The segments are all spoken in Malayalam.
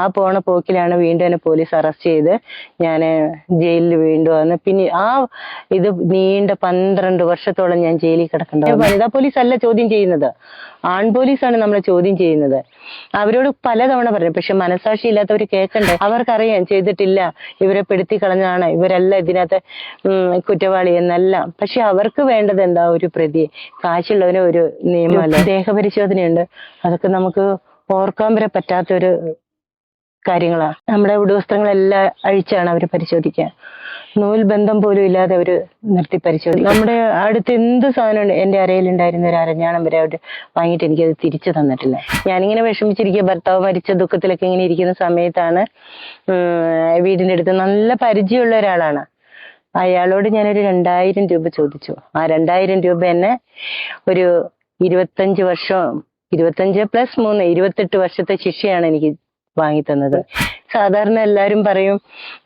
ആ പോണ പോക്കിലാണ് വീണ്ടും എന്നെ പോലീസ് അറസ്റ്റ് ചെയ്ത് ഞാൻ ജയിലിൽ വീണ്ടും വന്ന്. പിന്നെ ആ ഇത് നീണ്ട പന്ത്രണ്ട് വർഷത്തോളം ഞാൻ ജയിലിൽ കിടക്കണ്ട. വനിതാ പോലീസ് അല്ല ചോദ്യം ചെയ്യുന്നത്. ആൺ പോലീസാണ് നമ്മളെ ചോദ്യം ചെയ്യുന്നത്. അവരോട് പലതവണ പറഞ്ഞു. പക്ഷെ മനസാക്ഷി ഇല്ലാത്തവർ കേൾക്കണ്ടേ അവർക്കറിയാം ചെയ്തിട്ടില്ല. ഇവരെ പെടുത്തി കളഞ്ഞാണ് ഇവരല്ല ഇതിനകത്ത് കുറ്റവാളി എന്നല്ല. പക്ഷെ അവർക്ക് വേണ്ടത് എന്താ? ഒരു പ്രതി. കാശുള്ളവന് ഒരു നിയമമല്ല? ദേഹപരിശോധനയുണ്ട്. അതൊക്കെ നമുക്ക് ഓർക്കാൻ വരെ പറ്റാത്തൊരു കാര്യങ്ങളാ. നമ്മുടെ ഉടവസ്ത്രങ്ങളെല്ലാം അഴിച്ചാണ് അവർ പരിശോധിക്കുക നൂൽ ബന്ധം പോലും ഇല്ലാതെ അവർ നിർത്തി പരിശോധിക്കും നമ്മുടെ അടുത്ത് എന്ത് സാധനം എന്റെ അരയിലുണ്ടായിരുന്ന ഒരു അരഞ്ഞാണം വരെ അവർ വാങ്ങിയിട്ട് എനിക്കത് തിരിച്ചു തന്നിട്ടില്ല. ഞാനിങ്ങനെ വിഷമിച്ചിരിക്കുക ഭർത്താവ് മരിച്ച ദുഃഖത്തിലൊക്കെ ഇങ്ങനെ ഇരിക്കുന്ന സമയത്താണ് വീടിന്റെ അടുത്ത് നല്ല പരിചയമുള്ള ഒരാളാണ്. അയാളോട് ഞാനൊരു രണ്ടായിരം രൂപ ചോദിച്ചു. ആ രണ്ടായിരം രൂപ എന്നെ ഒരു ഇരുപത്തഞ്ച് വർഷം ഇരുപത്തഞ്ച് പ്ലസ് മൂന്ന് ഇരുപത്തെട്ട് വർഷത്തെ ശിക്ഷയാണ് എനിക്ക് വാങ്ങി തന്നത് സാധാരണ എല്ലാവരും പറയും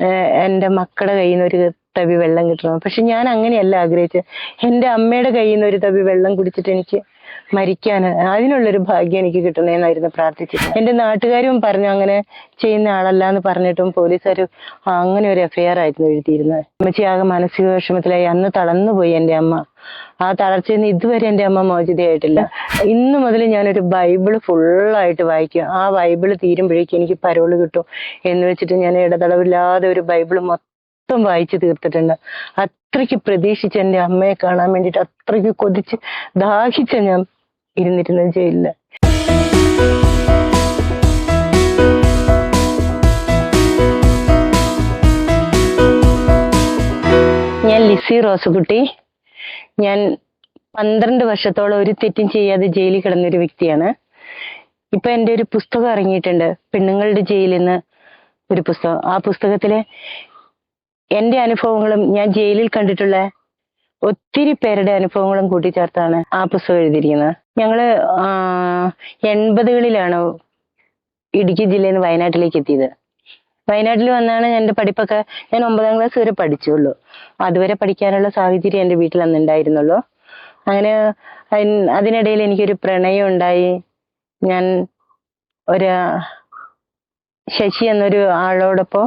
"ഏഹ് എന്റെ മക്കളുടെ കയ്യിൽ നിന്ന് ഒരു തവി വെള്ളം കിട്ടണം. പക്ഷെ ഞാൻ അങ്ങനെയല്ല ആഗ്രഹിച്ചത്. എന്റെ അമ്മയുടെ കയ്യിൽ നിന്ന് ഒരു തവി വെള്ളം കുടിച്ചിട്ട് എനിക്ക് മരിക്കാൻ അതിനുള്ളൊരു ഭാഗ്യം എനിക്ക് കിട്ടണേന്നായിരുന്നു പ്രാർത്ഥിച്ചത് എന്റെ നാട്ടുകാരും പറഞ്ഞു അങ്ങനെ ചെയ്യുന്ന ആളല്ല എന്ന് പറഞ്ഞിട്ടും പോലീസുകാർ അങ്ങനെ ഒരു എഫ്ഐആർ ആയിരുന്നു എഴുതിയിരുന്നത്. അമ്മച്ചി ആകെ മാനസിക വിഷമത്തിലായി. അന്ന് തളർന്നുപോയി എന്റെ അമ്മ. ആ തളർച്ചയിൽ നിന്ന് ഇതുവരെ എന്റെ അമ്മ മോചിതയായിട്ടില്ല. ഇന്ന് മുതൽ ഞാനൊരു ബൈബിൾ ഫുള്ളായിട്ട് വായിക്കും. ആ ബൈബിൾ തീരുമ്പോഴേക്കും എനിക്ക് പരോൾ കിട്ടും എന്ന് വെച്ചിട്ട് ഞാൻ ഇടതടവില്ലാതെ ഒരു ബൈബിൾ മൊത്തം വായിച്ചു തീർത്തിട്ടുണ്ട്. അത്രയ്ക്ക് പ്രതീക്ഷിച്ച് എന്റെ അമ്മയെ കാണാൻ വേണ്ടിയിട്ട് അത്രയ്ക്ക് കൊതിച്ച് ദാഹിച്ച ഞാൻ ഇരുന്നിരുന്നത് ജയിലിൽ. ഞാൻ ലിസി റോസുകുട്ടി. ഞാൻ പന്ത്രണ്ട് വർഷത്തോളം ഒരു തെറ്റും ചെയ്യാതെ ജയിലിൽ കിടന്നൊരു വ്യക്തിയാണ്. ഇപ്പൊ എന്റെ ഒരു പുസ്തകം ഇറങ്ങിയിട്ടുണ്ട്. പെണ്ണുങ്ങളുടെ ജയിലിൽ നിന്ന് ഒരു പുസ്തകം. ആ പുസ്തകത്തിലെ എന്റെ അനുഭവങ്ങളും ഞാൻ ജയിലിൽ കണ്ടിട്ടുള്ള ഒത്തിരി പേരുടെ അനുഭവങ്ങളും കൂട്ടിച്ചേർത്താണ് ആ പുസ്തകം എഴുതിയിരിക്കുന്നത്. ഞങ്ങൾ എൺപതുകളിലാണ് ഇടുക്കി ജില്ലയിൽ നിന്ന് വയനാട്ടിലേക്ക് എത്തിയത്. വയനാട്ടിൽ വന്നാണ് എന്റെ പഠിപ്പൊക്കെ ഞാൻ ഒമ്പതാം ക്ലാസ് വരെ പഠിച്ചുള്ളൂ. അതുവരെ പഠിക്കാനുള്ള സാഹചര്യം എന്റെ വീട്ടിൽ അന്ന് ഉണ്ടായിരുന്നുള്ളൂ. അങ്ങനെ അതിനിടയിൽ എനിക്കൊരു പ്രണയം ഉണ്ടായി. ഞാൻ ഒരു ശശി എന്നൊരു ആളോടൊപ്പം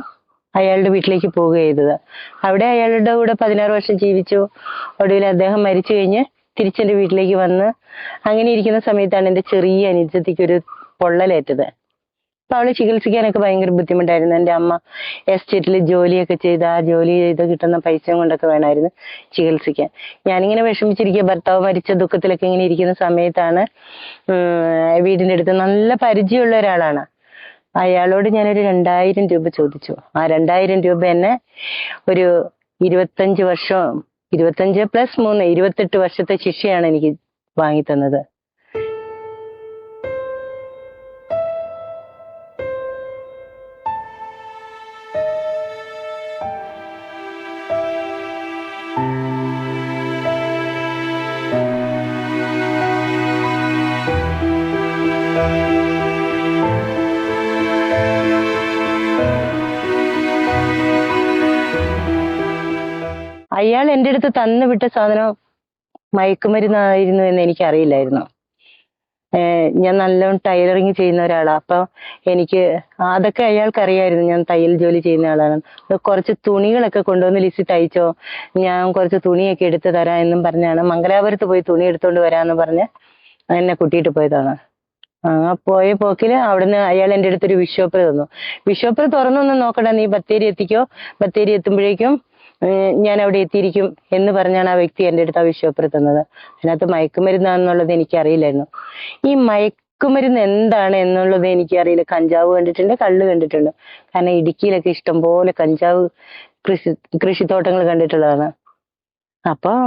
അയാളുടെ വീട്ടിലേക്ക് പോവുക ചെയ്തത്. അവിടെ അയാളുടെ കൂടെ പതിനാറ് വർഷം ജീവിച്ചു. ഒടുവിൽ അദ്ദേഹം മരിച്ചു കഴിഞ്ഞ് തിരിച്ചെന്റെ വീട്ടിലേക്ക് വന്ന് അങ്ങനെ ഇരിക്കുന്ന സമയത്താണ് എന്റെ ചെറിയ അനുജത്തിക്ക് ഒരു പൊള്ളലേറ്റത്. അപ്പൊ അവളെ ചികിത്സിക്കാനൊക്കെ ഭയങ്കര ബുദ്ധിമുട്ടായിരുന്നു. എന്റെ അമ്മ എസ്റ്റേറ്റിൽ ജോലിയൊക്കെ ചെയ്ത് ആ ജോലി ചെയ്ത് കിട്ടുന്ന പൈസ കൊണ്ടൊക്കെ വേണമായിരുന്നു ചികിത്സിക്കാൻ. ഞാനിങ്ങനെ വിഷമിച്ചിരിക്കുക. ഭർത്താവ് മരിച്ച ദുഃഖത്തിലൊക്കെ ഇങ്ങനെ ഇരിക്കുന്ന സമയത്താണ് വീടിന്റെ അടുത്ത് നല്ല പരിചയമുള്ള ഒരാളാണ്. അയാളോട് ഞാനൊരു രണ്ടായിരം രൂപ ചോദിച്ചു. ആ രണ്ടായിരം രൂപ എന്നെ ഒരു ഇരുപത്തഞ്ച് വർഷം ഇരുപത്തഞ്ച് പ്ലസ് മൂന്ന് ഇരുപത്തെട്ട് വർഷത്തെ ശിക്ഷയാണ് എനിക്ക് വാങ്ങി തന്നത് അടുത്ത് തന്നു വിട്ട സാധനം മയക്കുമരുന്നായിരുന്നു എന്ന് എനിക്ക് അറിയില്ലായിരുന്നു ഏഹ് ഞാൻ നല്ലോണം ടൈലറിങ് ചെയ്യുന്ന ഒരാളാണ് അപ്പൊ എനിക്ക് അതൊക്കെ അയാൾക്ക് അറിയായിരുന്നു ഞാൻ തയ്യൽ ജോലി ചെയ്യുന്ന ആളാണ്. കുറച്ച് തുണികളൊക്കെ കൊണ്ടുവന്ന് ലിസി തയ്ച്ചോ? ഞാൻ കുറച്ച് തുണിയൊക്കെ എടുത്ത് തരാം എന്നും പറഞ്ഞാണ് മംഗലാപുരത്ത് പോയി തുണി എടുത്തോണ്ട് വരാന്ന് പറഞ്ഞ് എന്നെ കൂട്ടിയിട്ട് പോയതാണ്. ആ പോയ പോക്കിൽ അവിടുന്ന് അയാൾ എന്റെ അടുത്തൊരു വിഷോപ്പർ തന്നു. വിഷോപ്പർ തുറന്നൊന്നും നോക്കണ്ട നീ ബത്തേരി എത്തിക്കോ? ബത്തേരി എത്തുമ്പോഴേക്കും ഞാൻ അവിടെ എത്തിയിരിക്കും എന്ന് പറഞ്ഞാണ് ആ വ്യക്തി എന്റെ അടുത്ത് ആ വിഷോപ്പർ തന്നത് അതിനകത്ത് മയക്കുമരുന്നാണെന്നുള്ളത് എനിക്ക് അറിയില്ലായിരുന്നു ഈ മയക്കുമരുന്ന് എന്താണ് എന്നുള്ളത് എനിക്കറിയില്ല. കഞ്ചാവ് കണ്ടിട്ടുണ്ട് കള്ള് കണ്ടിട്ടുണ്ട്. കാരണം ഇടുക്കിയിലൊക്കെ ഇഷ്ടംപോലെ കഞ്ചാവ് കൃഷി കൃഷിത്തോട്ടങ്ങൾ കണ്ടിട്ടുള്ളതാണ്. അപ്പോൾ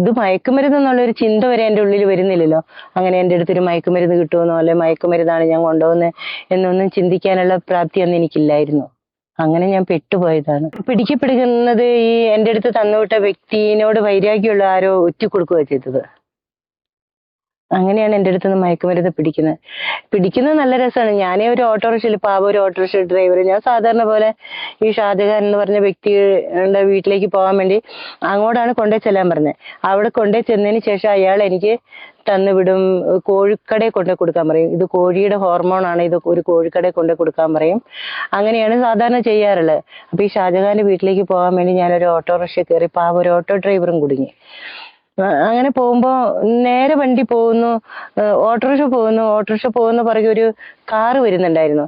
ഇത് മയക്കുമരുന്ന് എന്നുള്ള ഒരു ചിന്ത വരെ എന്റെ ഉള്ളിൽ വരുന്നില്ലല്ലോ. അങ്ങനെ എന്റെ അടുത്തൊരു മയക്കുമരുന്ന് കിട്ടുമെന്നോ അല്ലെ മയക്കുമരുന്നാണ് ഞാൻ കൊണ്ടുപോകുന്നത് എന്നൊന്നും ചിന്തിക്കാനുള്ള പ്രാപ്തി അന്ന് എനിക്കില്ലായിരുന്നു. അങ്ങനെ ഞാൻ പെട്ടുപോയതാണ്. പിടിക്കപ്പെടുന്നത് ഈ എന്റെ അടുത്ത് തന്നുവിട്ട വ്യക്തിയോട് വൈരാഗ്യമുള്ള ആരോ ഒറ്റിക്കൊടുക്കുക ചെയ്തത്. അങ്ങനെയാണ് എന്റെ അടുത്ത് നിന്ന് മയക്കുമരുന്ന് പിടിക്കുന്നത്. പിടിക്കുന്നത് നല്ല രസമാണ്. ഞാനേ ഒരു ഓട്ടോറിക്ഷയിൽ പാവ ഒരു ഓട്ടോറിക്ഷ ഡ്രൈവർ. ഞാൻ സാധാരണ പോലെ ഈ ഷാജഹാൻ എന്ന് പറഞ്ഞ വ്യക്തിയുടെ വീട്ടിലേക്ക് പോകാൻ വേണ്ടി അങ്ങോട്ടാണ് കൊണ്ടേ ചെല്ലാൻ പറഞ്ഞത്. അവിടെ കൊണ്ടേ ചെന്നതിന് ശേഷം അയാൾ എനിക്ക് തന്നു വിടും കോഴിക്കടയിൽ കൊണ്ടു കൊടുക്കാൻ പറയും. ഇത് കോഴിയുടെ ഹോർമോൺ ആണ്. ഇത് ഒരു കോഴിക്കടയിൽ കൊണ്ടു കൊടുക്കാൻ പറയും. അങ്ങനെയാണ് സാധാരണ ചെയ്യാറുള്ളത്. അപ്പൊ ഈ ഷാജഹാന്റെ വീട്ടിലേക്ക് പോകാൻ വേണ്ടി ഞാൻ ഒരു ഓട്ടോറിക്ഷ കയറി പാവം ഒരു ഓട്ടോ ഡ്രൈവറും കുടുങ്ങി. അങ്ങനെ പോകുമ്പോ നേരെ വണ്ടി പോകുന്നു. ഓട്ടോറിക്ഷ പോകുന്നു. ഓട്ടോറിക്ഷ പോകുന്ന പുറകെ ഒരു കാറ് വരുന്നുണ്ടായിരുന്നു.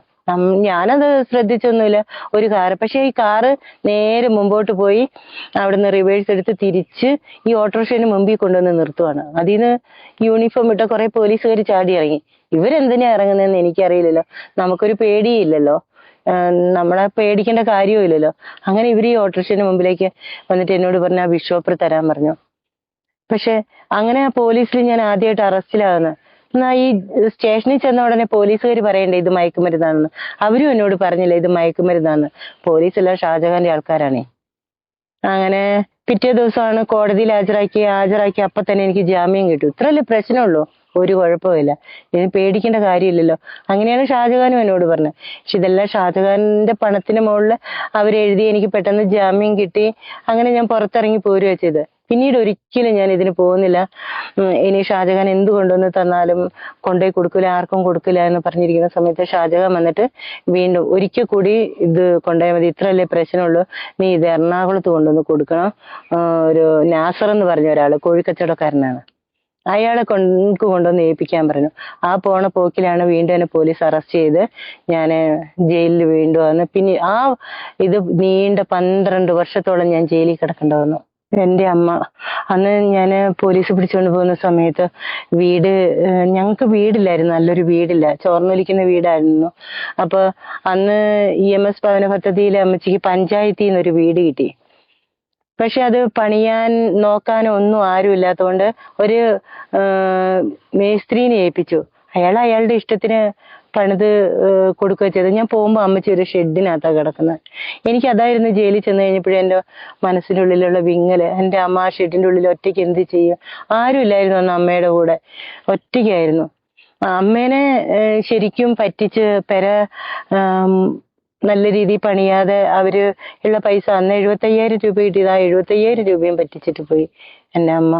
ഞാനത് ശ്രദ്ധിച്ചൊന്നുമില്ല. ഒരു കാറ്. പക്ഷെ ഈ കാറ് നേരെ മുമ്പോട്ട് പോയി അവിടുന്ന് റിവേഴ്സ് എടുത്ത് തിരിച്ച് ഈ ഓട്ടോറിക്ഷന് മുമ്പിൽ കൊണ്ടുവന്ന് നിർത്തുവാണ്. അതിന്ന് യൂണിഫോം ഇട്ട കുറെ പോലീസുകാർ ചാടി ഇറങ്ങി. ഇവരെന്തിനാ ഇറങ്ങുന്നതെന്ന് എനിക്കറിയില്ലല്ലോ. നമുക്കൊരു പേടിയില്ലല്ലോ. നമ്മളെ പേടിക്കേണ്ട കാര്യമില്ലല്ലോ അങ്ങനെ ഇവർ ഈ ഓട്ടോറിക്ഷന് മുമ്പിലേക്ക് വന്നിട്ട് എന്നോട് പറഞ്ഞ ആ ബിഷോപ്പർ തരാൻ പറഞ്ഞു. പക്ഷെ അങ്ങനെ ആ പോലീസിൽ ഞാൻ ആദ്യമായിട്ട് അറസ്റ്റിലാകുന്നത് ഈ സ്റ്റേഷനിൽ ചെന്ന ഉടനെ പോലീസുകാർ പറയണ്ടേ ഇത് മയക്കുമരുന്നാണെന്ന്? അവരും എന്നോട് പറഞ്ഞില്ല ഇത് മയക്കുമരുന്നാണ് പോലീസ് എല്ലാം ഷാജഹാന്റെ ആൾക്കാരാണേ. അങ്ങനെ പിറ്റേ ദിവസമാണ് കോടതിയിൽ ഹാജരാക്കി ഹാജരാക്കി അപ്പൊ തന്നെ എനിക്ക് ജാമ്യം കിട്ടും. ഇത്രയല്ലേ പ്രശ്നമുള്ളൂ? ഒരു കുഴപ്പമില്ല ഇനി പേടിക്കേണ്ട കാര്യമില്ലല്ലോ. അങ്ങനെയാണ് ഷാജഹാനും എന്നോട് പറഞ്ഞത്. പക്ഷെ ഇതെല്ലാം ഷാജഹാന്റെ പണത്തിന് മുകളിൽ അവരെഴുതി എനിക്ക് പെട്ടെന്ന് ജാമ്യം കിട്ടി. അങ്ങനെ ഞാൻ പുറത്തിറങ്ങി പോരുക ചെയ്ത് പിന്നീട് ഒരിക്കലും ഞാൻ ഇതിന് പോകുന്നില്ല. ഇനി ഷാജഹാൻ എന്ത് കൊണ്ടുവന്ന് തന്നാലും കൊണ്ടുപോയി കൊടുക്കില്ല ആർക്കും കൊടുക്കില്ല എന്ന് പറഞ്ഞിരിക്കുന്ന സമയത്ത് ഷാജഹാൻ വന്നിട്ട് വീണ്ടും ഒരിക്കൽ കൂടി ഇത് കൊണ്ടുപോയാൽ മതി. ഇത്രയല്ലേ പ്രശ്നമുള്ളൂ. നീ ഇത് എറണാകുളത്ത് കൊണ്ടുവന്ന് കൊടുക്കണം. ഒരു നാസർ എന്ന് പറഞ്ഞ ഒരാൾ കോഴിക്കച്ചവടക്കാരനാണ്. അയാളെ കൊണ്ട് കൊണ്ടുവന്ന് ഏൽപ്പിക്കാൻ പറഞ്ഞു. ആ പോണ പോക്കിലാണ് വീണ്ടും എന്നെ പോലീസ് അറസ്റ്റ് ചെയ്ത് ഞാൻ ജയിലിൽ വീണ്ടും വന്ന്. പിന്നെ ആ ഇത് നീണ്ട പന്ത്രണ്ട് വർഷത്തോളം ഞാൻ ജയിലിൽ കിടക്കേണ്ടി വന്നു. എന്റെ അമ്മ. അന്ന് ഞാൻ പോലീസ് പിടിച്ചുകൊണ്ട് പോകുന്ന സമയത്ത് വീട് ഞങ്ങൾക്ക് വീടില്ലായിരുന്നു. നല്ലൊരു വീടില്ല. ചോർന്നൊലിക്കുന്ന വീടായിരുന്നു. അപ്പൊ അന്ന് ഇ എം എസ് ഭവന പദ്ധതിയിലെ അമ്മച്ചിക്ക് പഞ്ചായത്തിൽ നിന്നൊരു വീട് കിട്ടി. പക്ഷെ അത് പണിയാൻ നോക്കാനോ ഒന്നും ആരും ഇല്ലാത്തതുകൊണ്ട് ഒരു മേസ്ത്രീനെ ഏൽപ്പിച്ചു. അയാൾ അയാളുടെ ഇഷ്ടത്തിന് പണിത് കൊടുക്കുക ചെയ്തത്. ചെയ്തു ഞാൻ പോകുമ്പോൾ അമ്മച്ചി ഒരു ഷെഡിനകത്താണ് കിടക്കുന്നത് എനിക്ക് അതായിരുന്നു ജയിലിൽ ചെന്ന് കഴിഞ്ഞപ്പോഴും എന്റെ മനസ്സിന്റെ ഉള്ളിലുള്ള വിങ്ങൽ. എന്റെ അമ്മ ആ ഷെഡിന്റെ ഉള്ളിൽ ഒറ്റയ്ക്ക് എന്ത് ചെയ്യും? ആരും ഇല്ലായിരുന്നു അന്ന് അമ്മയുടെ കൂടെ. ഒറ്റയ്ക്കായിരുന്നു. അമ്മേനെ ശരിക്കും പറ്റിച്ച് പെര നല്ല രീതിയിൽ പണിയാതെ അവർ ഉള്ള പൈസ അന്ന് എഴുപത്തയ്യായിരം രൂപ കിട്ടിയത്. ആ എഴുപത്തയ്യായിരം രൂപയും പറ്റിച്ചിട്ട് പോയി എന്റെ അമ്മ.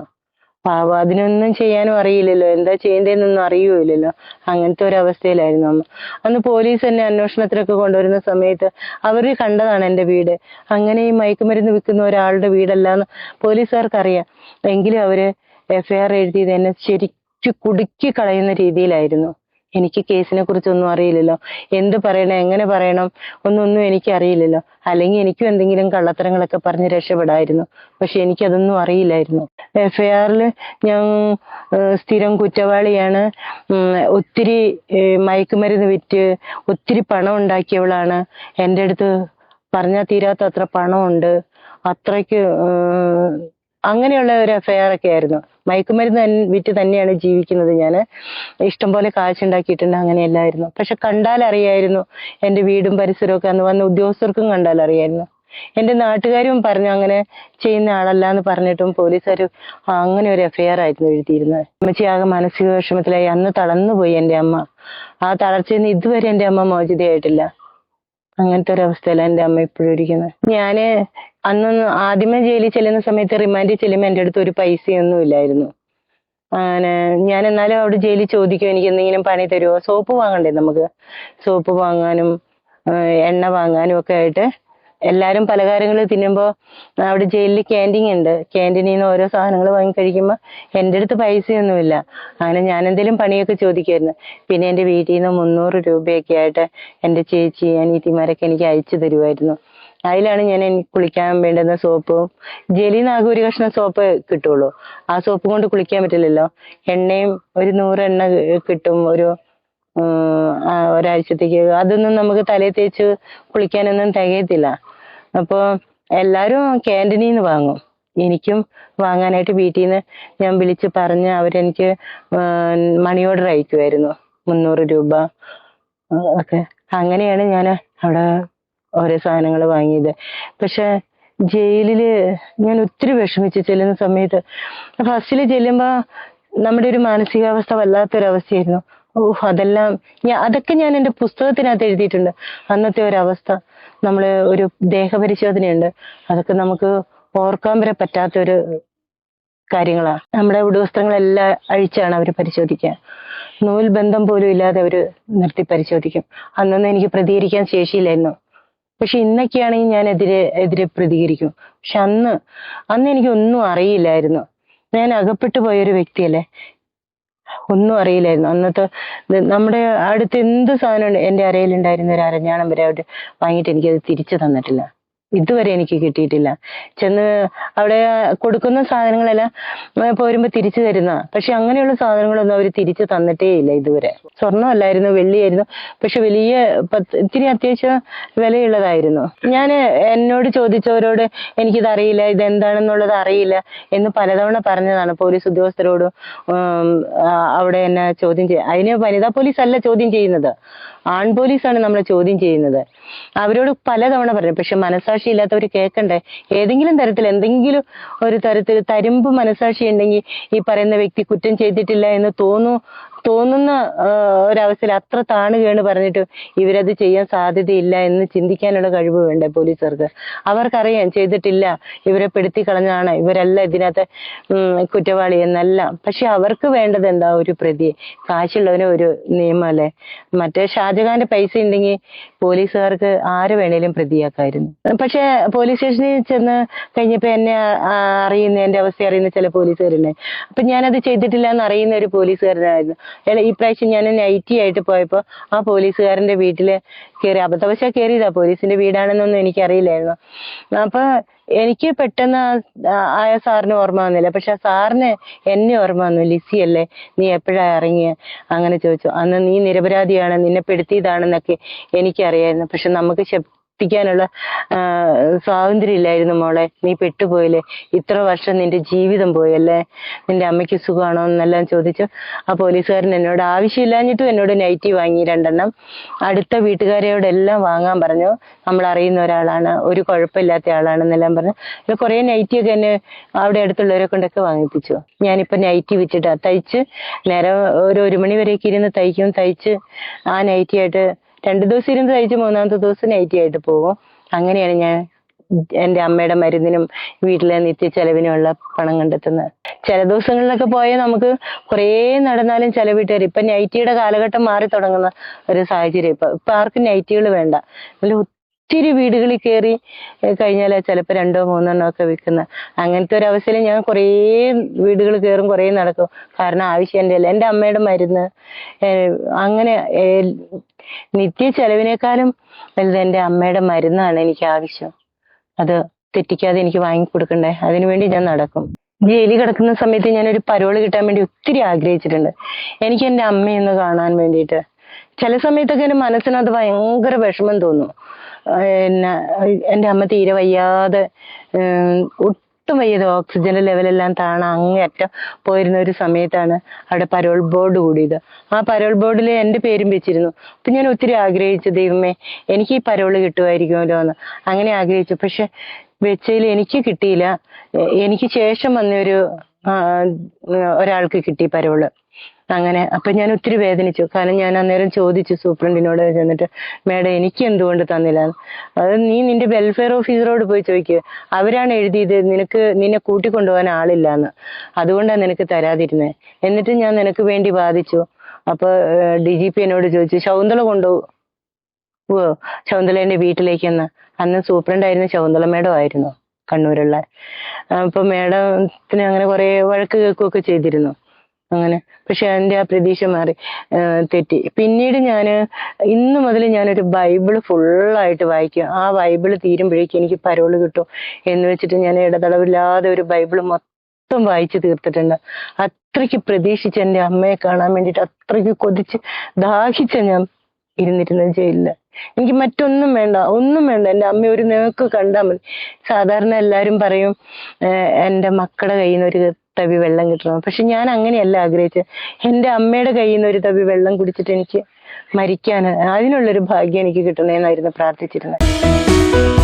പാവം അതിനൊന്നും ചെയ്യാനും അറിയില്ലല്ലോ. എന്താ ചെയ്യേണ്ടതെന്നൊന്നും അറിയുമില്ലല്ലോ അങ്ങനത്തെ ഒരു അവസ്ഥയിലായിരുന്നു അമ്മ. അന്ന് പോലീസ് എന്നെ അന്വേഷണത്തിനൊക്കെ കൊണ്ടുവരുന്ന സമയത്ത് അവർ കണ്ടതാണ് എന്റെ വീട്. അങ്ങനെ ഈ മയക്കുമരുന്ന് വിൽക്കുന്ന ഒരാളുടെ വീടല്ലാന്ന് പോലീസുകാർക്ക് അറിയാം എങ്കിലും അവർ എഫ്ഐആർ എഴുതിയത് എന്നെ ശരിക്കും കുടുക്കി കളയുന്ന രീതിയിലായിരുന്നു. എനിക്ക് കേസിനെ കുറിച്ചൊന്നും അറിയില്ലല്ലോ. എന്ത് പറയണം എങ്ങനെ പറയണം ഒന്നൊന്നും എനിക്ക് അറിയില്ലല്ലോ. അല്ലെങ്കിൽ എനിക്കും എന്തെങ്കിലും കള്ളത്തരങ്ങളൊക്കെ പറഞ്ഞ് രക്ഷപ്പെടായിരുന്നു. പക്ഷെ എനിക്കതൊന്നും അറിയില്ലായിരുന്നു. എഫ്ഐആറിൽ ഞാൻ സ്ഥിരം കുറ്റവാളിയാണ്. ഒത്തിരി മയക്കുമരുന്ന് വിറ്റ് ഒത്തിരി പണം ഉണ്ടാക്കിയവളാണ്. എന്റെ അടുത്ത് പറഞ്ഞാൽ തീരാത്ത അത്ര പണമുണ്ട്. അത്രയ്ക്ക് അങ്ങനെയുള്ള ഒരു എഫ്ഐആർ ഒക്കെ ആയിരുന്നു. മയക്കുമരുന്ന് വിറ്റ് തന്നെയാണ് ജീവിക്കുന്നത് ഞാൻ ഇഷ്ടംപോലെ കാശുണ്ടാക്കിയിട്ടുണ്ട് അങ്ങനെയല്ലായിരുന്നു. പക്ഷെ കണ്ടാൽ അറിയായിരുന്നു. എന്റെ വീടും പരിസരവും ഒക്കെ അന്ന് വന്ന ഉദ്യോഗസ്ഥർക്കും കണ്ടാൽ അറിയായിരുന്നു. എന്റെ നാട്ടുകാരും പറഞ്ഞു അങ്ങനെ ചെയ്യുന്ന ആളല്ല എന്ന് പറഞ്ഞിട്ടും പോലീസുകാർ അങ്ങനെ ഒരു എഫ്ഐആർ ആയിരുന്നു എഴുതിയിരുന്നത്. അമ്മച്ചി ആകെ മാനസിക വിഷമത്തിലായി. അന്ന് തളർന്നുപോയി എന്റെ അമ്മ. ആ തളർച്ചയിൽ നിന്ന് ഇതുവരെ എന്റെ അമ്മ മോചിതയായിട്ടില്ല. അങ്ങനത്തെ ഒരു അവസ്ഥയിലാണ് എന്റെ അമ്മ ഇപ്പോഴും ഇരിക്കുന്നത്. ഞാൻ അന്ന് ആദ്യമേ ജയിലിൽ ചെല്ലുന്ന സമയത്ത് റിമാൻഡിൽ ചെല്ലുമ്പോൾ എന്റെ അടുത്ത് ഒരു പൈസയൊന്നും ഇല്ലായിരുന്നു. ഞാൻ എന്നാലും അവിടെ ജയിലിൽ ചോദിക്കും എനിക്ക് എന്തെങ്കിലും പണി തരുമോ സോപ്പ് വാങ്ങണ്ടേ നമുക്ക്? സോപ്പ് വാങ്ങാനും എണ്ണ വാങ്ങാനും ഒക്കെ ആയിട്ട് എല്ലാരും പലഹാരങ്ങൾ തിന്നുമ്പോൾ അവിടെ ജയിലിൽ ക്യാന്റീൻ ഉണ്ട്. ക്യാന്റീനിൽ നിന്ന് ഓരോ സാധനങ്ങൾ വാങ്ങി കഴിക്കുമ്പോൾ എന്റെ അടുത്ത് പൈസയൊന്നുമില്ല. അങ്ങനെ ഞാൻ എന്തെങ്കിലും പണിയൊക്കെ ചോദിക്കുമായിരുന്നു പിന്നെ എന്റെ വീട്ടിൽ നിന്ന് മുന്നൂറ് രൂപയൊക്കെ ആയിട്ട് എന്റെ ചേച്ചി അനീത്തിമാരൊക്കെ എനിക്ക് അയച്ചു തരുമായിരുന്നു അതിലാണ് ഞാൻ എനിക്ക് കുളിക്കാൻ വേണ്ടുന്ന സോപ്പും ജെലി നാഗൂരി ഒരു കഷ്ണം സോപ്പ് കിട്ടുള്ളൂ. ആ സോപ്പ് കൊണ്ട് കുളിക്കാൻ പറ്റില്ലല്ലോ. എണ്ണയും ഒരു നൂറ് എണ്ണ കിട്ടും ഒരു ഒരാഴ്ചത്തേക്ക്. അതൊന്നും നമുക്ക് തലയിൽ തേച്ച് കുളിക്കാനൊന്നും തികയത്തില്ല. അപ്പോൾ എല്ലാവരും ക്യാന്റീനിൽ നിന്ന് വാങ്ങും. എനിക്കും വാങ്ങാനായിട്ട് വീട്ടിൽ നിന്ന് ഞാൻ വിളിച്ച് പറഞ്ഞ് അവരെനിക്ക് മണി ഓർഡർ അയക്കുമായിരുന്നു മുന്നൂറ് രൂപ ഒക്കെ. അങ്ങനെയാണ് ഞാൻ അവിടെ ഓരോ സാധനങ്ങൾ വാങ്ങിയത്. പക്ഷെ ജയിലിൽ ഞാൻ ഒത്തിരി വിഷമിച്ച് ചെല്ലുന്ന സമയത്ത് ഫസ്റ്റിൽ ചെല്ലുമ്പോ നമ്മുടെ ഒരു മാനസികാവസ്ഥ വല്ലാത്തൊരവസ്ഥയായിരുന്നു. ഓഹ് അതെല്ലാം ഞാൻ അതൊക്കെ ഞാൻ എന്റെ പുസ്തകത്തിനകത്ത് എഴുതിയിട്ടുണ്ട്. അന്നത്തെ ഒരവസ്ഥ. നമ്മൾ ഒരു ദേഹപരിശോധനയുണ്ട്. അതൊക്കെ നമുക്ക് ഓർക്കാൻ വരെ പറ്റാത്ത ഒരു കാര്യങ്ങളാണ് നമ്മുടെ ഉടുവസ്ത്രങ്ങളെല്ലാം അഴിച്ചാണ് അവർ പരിശോധിക്കുക. നൂൽ ബന്ധം പോലും ഇല്ലാതെ അവർ നിർത്തി പരിശോധിക്കും. അന്നൊന്നും എനിക്ക് പ്രതികരിക്കാൻ ശേഷിയില്ലായിരുന്നു. പക്ഷെ ഇന്നൊക്കെയാണെങ്കിൽ ഞാൻ എതിരെ എതിരെ പ്രതികരിക്കും. പക്ഷെ അന്ന് അന്ന് എനിക്കൊന്നും അറിയില്ലായിരുന്നു. ഞാൻ അകപ്പെട്ടു പോയൊരു വ്യക്തിയല്ലേ? ഒന്നും അറിയില്ലായിരുന്നു. അന്നത്തെ നമ്മുടെ അടുത്ത് എന്ത് സാധനം എന്റെ അരയിലുണ്ടായിരുന്ന ഒരു അരഞ്ഞാണം വരെ അവർ വാങ്ങിയിട്ട് എനിക്കത് തിരിച്ചു തന്നിട്ടില്ല. ഇതുവരെ എനിക്ക് കിട്ടിയിട്ടില്ല. ചെന്ന് അവിടെ കൊടുക്കുന്ന സാധനങ്ങളെല്ലാം പോരുമ്പോൾ പോരുമ്പോ തിരിച്ചു തരുന്ന. പക്ഷെ അങ്ങനെയുള്ള സാധനങ്ങളൊന്നും അവർ തിരിച്ചു തന്നിട്ടേ ഇല്ല ഇതുവരെ. സ്വർണമല്ലായിരുന്നു വെള്ളിയായിരുന്നു. പക്ഷെ വലിയ ഇത്തിരി അത്യാവശ്യം വിലയുള്ളതായിരുന്നു. ഞാൻ എന്നോട് ചോദിച്ചവരോട് എനിക്കിത് അറിയില്ല ഇത് എന്താണെന്നുള്ളത് അറിയില്ല എന്ന് പലതവണ പറഞ്ഞതാണ് പോലീസ് ഉദ്യോഗസ്ഥരോടും അവിടെ എന്നെ ചോദ്യം ചെയ്യ അതിന് വനിതാ പോലീസ് അല്ല ചോദ്യം ചെയ്യുന്നത്. ആൺ പോലീസാണ് നമ്മളെ ചോദ്യം ചെയ്യുന്നത്. അവരോട് പലതവണ പറഞ്ഞു. പക്ഷെ മനസാക്ഷി ഇല്ലാത്തവർ കേൾക്കണ്ടേ? ഏതെങ്കിലും തരത്തിൽ എന്തെങ്കിലും ഒരു തരത്തിൽ തരുമ്പ് മനസാക്ഷി ഉണ്ടെങ്കിൽ ഈ പറയുന്ന വ്യക്തി കുറ്റം ചെയ്തിട്ടില്ല എന്ന് തോന്നു തോന്നുന്ന ഒരവസ്ഥയിൽ അത്ര താണു കേണ് പറഞ്ഞിട്ട് ഇവരത് ചെയ്യാൻ സാധ്യതയില്ല എന്ന് ചിന്തിക്കാനുള്ള കഴിവ് വേണ്ടേ പോലീസുകാർക്ക്? അവർക്കറിയാം ചെയ്തിട്ടില്ല ഇവരെ പെടുത്തി കളഞ്ഞാണ് ഇവരല്ല ഇതിനകത്ത് കുറ്റവാളി എന്നല്ല. പക്ഷെ അവർക്ക് വേണ്ടത് എന്താ ഒരു പ്രതി കാശുള്ളവന് ഒരു നിയമം അല്ലേ മറ്റേ ഷാജഹാന്റെ പൈസ ഉണ്ടെങ്കിൽ പോലീസുകാർക്ക് ആര് വേണേലും പ്രതിയാക്കായിരുന്നു. പക്ഷെ പോലീസ് സ്റ്റേഷനിൽ ചെന്ന് കഴിഞ്ഞപ്പോ എന്നെ അറിയുന്ന എന്റെ അവസ്ഥ അറിയുന്ന ചില പോലീസുകാരില്ലേ അപ്പൊ ഞാനത് ചെയ്തിട്ടില്ല എന്ന് അറിയുന്ന ഒരു പോലീസുകാരനായിരുന്നു. അയാൾ ഈ പ്രാവശ്യം ഞാൻ നൈറ്റി ആയിട്ട് പോയപ്പോൾ ആ പോലീസുകാരന്റെ വീട്ടിൽ കയറി അബദ്ധവശാൽ കയറിയതാ പോലീസിന്റെ വീടാണെന്നൊന്നും എനിക്കറിയില്ലായിരുന്നു. അപ്പൊ എനിക്ക് പെട്ടെന്ന് ആ- സാറിന് ഓർമ്മ വന്നില്ല. പക്ഷെ ആ സാറിന് എന്നെ ഓർമ്മ വന്നു ലിസി അല്ലേ നീ എപ്പോഴാ ഇറങ്ങിയ? അങ്ങനെ ചോദിച്ചു. അന്ന് നീ നിരപരാധിയാണ് നിന്നെ പെടുത്തിയതാണെന്നൊക്കെ എനിക്കറിയായിരുന്നു. പക്ഷെ നമുക്ക് ആ, സ്വാതന്ത്ര്യം ഇല്ലായിരുന്നു മോളെ. നീ പെട്ടുപോയില്ലേ? ഇത്ര വർഷം നിന്റെ ജീവിതം പോയല്ലേ? നിന്റെ അമ്മയ്ക്ക് സുഖമാണോ എന്നെല്ലാം ചോദിച്ചു. ആ പോലീസുകാരൻ എന്നോട് ആവശ്യമില്ലാഞ്ഞിട്ടും എന്നോട് നൈറ്റി വാങ്ങി രണ്ടെണ്ണം. അടുത്ത വീട്ടുകാരെയോടെല്ലാം വാങ്ങാൻ പറഞ്ഞു. നമ്മൾ അറിയുന്ന ഒരാളാണ്. ഒരു കുഴപ്പമില്ലാത്ത ആളാണെന്നെല്ലാം പറഞ്ഞു. കുറേ നൈറ്റിയൊക്കെ എന്നെ അവിടെ അടുത്തുള്ളവരെ കൊണ്ടൊക്കെ വാങ്ങിപ്പിച്ചു. ഞാനിപ്പോ നൈറ്റി വിറ്റിട്ടാ തയ്ച്ച് നേരെ ഒരു ഒരു മണി വരെയൊക്കെ ഇരുന്ന് തയ്ക്കും തയ്ച്ച് ആ നൈറ്റി ആയിട്ട് രണ്ടു ദിവസം ഇരുന്ന് കഴിച്ച് മൂന്നാമത്തെ ദിവസം നൈറ്റി ആയിട്ട് പോകും. അങ്ങനെയാണ് ഞാൻ എന്റെ അമ്മയുടെ മരുന്നിനും വീട്ടിലെ നിത്യ ചെലവിനുമുള്ള പണം കണ്ടെത്തുന്നത്. ചില ദിവസങ്ങളിലൊക്കെ പോയാൽ നമുക്ക് കുറേ നടന്നാലും ചെലവിട്ട് വരും ഇപ്പൊ നൈറ്റിയുടെ കാലഘട്ടം മാറി തുടങ്ങുന്ന ഒരു സാഹചര്യം. ഇപ്പൊ ഇപ്പം ആർക്കും നൈറ്റികൾ വേണ്ട. ഒത്തിരി വീടുകളിൽ കയറി കഴിഞ്ഞാൽ ചിലപ്പോൾ രണ്ടോ മൂന്നെണ്ണോ ഒക്കെ വിൽക്കുന്ന. അങ്ങനത്തെ ഒരു അവസ്ഥയിൽ ഞാൻ കുറേ വീടുകൾ കയറും കുറേ നടക്കും. കാരണം ആവശ്യം എന്റെ അല്ല. എന്റെ അമ്മയുടെ മരുന്ന് അങ്ങനെ നിത്യ ചെലവിനേക്കാളും വലുത് എന്റെ അമ്മയുടെ മരുന്നാണ് എനിക്ക് ആവശ്യം. അത് തെറ്റിക്കാതെ എനിക്ക് വാങ്ങിക്കൊടുക്കണ്ടേ അതിനുവേണ്ടി ഞാൻ നടക്കും. ജയിലിൽ കിടക്കുന്ന സമയത്ത് ഞാൻ ഒരു പരോൾ കിട്ടാൻ വേണ്ടി ഒത്തിരി ആഗ്രഹിച്ചിട്ടുണ്ട്. എനിക്ക് എന്റെ അമ്മയൊന്ന് കാണാൻ വേണ്ടിയിട്ട്. ചില സമയത്തൊക്കെ എന്റെ മനസ്സിനത് ഭയങ്കര വിഷമം തോന്നും. പിന്നെ എന്റെ അമ്മ തീരെ വയ്യാതെ ഒട്ടും വയ്യാതെ ലെവൽ ലെവലെല്ലാം താണ അങ്ങേയറ്റം പോയിരുന്ന ഒരു സമയത്താണ് അവിടെ പരോൾ ബോർഡ് കൂടിയത്. ആ പരോൾ ബോർഡിൽ എന്റെ പേരും വെച്ചിരുന്നു. അപ്പൊ ഞാൻ ഒത്തിരി ആഗ്രഹിച്ചു ദൈവമേ എനിക്ക് ഈ പരോൾ കിട്ടുമായിരിക്കുമല്ലോ എന്ന് അങ്ങനെ ആഗ്രഹിച്ചു. പക്ഷെ വെച്ചതിൽ എനിക്ക് കിട്ടിയില്ല. എനിക്ക് ശേഷം വന്നൊരു ഒരാൾക്ക് കിട്ടി പരോൾ അങ്ങനെ. അപ്പൊ ഞാൻ ഒത്തിരി വേദനിച്ചു. കാരണം ഞാൻ അന്നേരം ചോദിച്ചു സൂപ്രണ്ടിനോട് ചെന്നിട്ട് മേഡം എനിക്ക് എന്തുകൊണ്ട് തന്നില്ല? എന്ന്. അത് നീ നിന്റെ വെൽഫെയർ ഓഫീസറോട് പോയി ചോദിക്കുക അവരാണ് എഴുതിയത് നിനക്ക് നിന്നെ കൂട്ടിക്കൊണ്ടുപോകാൻ ആളില്ലാന്ന്. അതുകൊണ്ടാണ് നിനക്ക് തരാതിരുന്നത് എന്നിട്ട് ഞാൻ നിനക്ക് വേണ്ടി വാദിച്ചു. അപ്പൊ ഡി ജി പി എന്നോട് ചോദിച്ചു ശൗന്തള കൊണ്ടുപോവോ ശകുന്തളേന്റെ വീട്ടിലേക്ക് എന്ന് അന്ന് സൂപ്രണ്ടായിരുന്ന ശൗന്തള മേഡം ആയിരുന്നു കണ്ണൂരുള്ള. അപ്പൊ മേഡത്തിന് അങ്ങനെ കുറെ വഴക്ക് കേൾക്കുകയൊക്കെ ചെയ്തിരുന്നു. അങ്ങനെ. പക്ഷെ എന്റെ ആ പ്രതീക്ഷ മാറി. തെറ്റി. പിന്നീട് ഞാൻ ഇന്ന് മുതൽ ഞാനൊരു ബൈബിൾ ഫുള്ളായിട്ട് വായിക്കും ആ ബൈബിൾ തീരുമ്പോഴേക്കും എനിക്ക് പരോൾ കിട്ടും എന്ന് വെച്ചിട്ട് ഞാൻ ഇടതടവില്ലാതെ ഒരു ബൈബിൾ മൊത്തം വായിച്ചു തീർത്തിട്ടുണ്ട്. അത്രയ്ക്ക് പ്രതീക്ഷിച്ച് എന്റെ അമ്മയെ കാണാൻ വേണ്ടിയിട്ട് അത്രയ്ക്ക് കൊതിച്ച് ദാഹിച്ച ഞാൻ ഇരുന്നിരുന്നത് ജയിലിൽ. എനിക്ക് മറ്റൊന്നും വേണ്ട ഒന്നും വേണ്ട. എന്റെ അമ്മ ഒരു നേക്ക് കണ്ടാൽ മതി. സാധാരണ എല്ലാരും പറയും എന്റെ മക്കളുടെ കയ്യിൽ നിന്ന് ഒരു തവി വെള്ളം കിട്ടണം. പക്ഷെ ഞാൻ അങ്ങനെയല്ല ആഗ്രഹിച്ചത്. എന്റെ അമ്മയുടെ കയ്യിൽ നിന്ന് ഒരു തവി വെള്ളം കുടിച്ചിട്ട് എനിക്ക് മരിക്കാൻ അതിനുള്ളൊരു ഭാഗ്യം എനിക്ക് കിട്ടണമെന്നായിരുന്നു പ്രാർത്ഥിച്ചിരുന്നത്.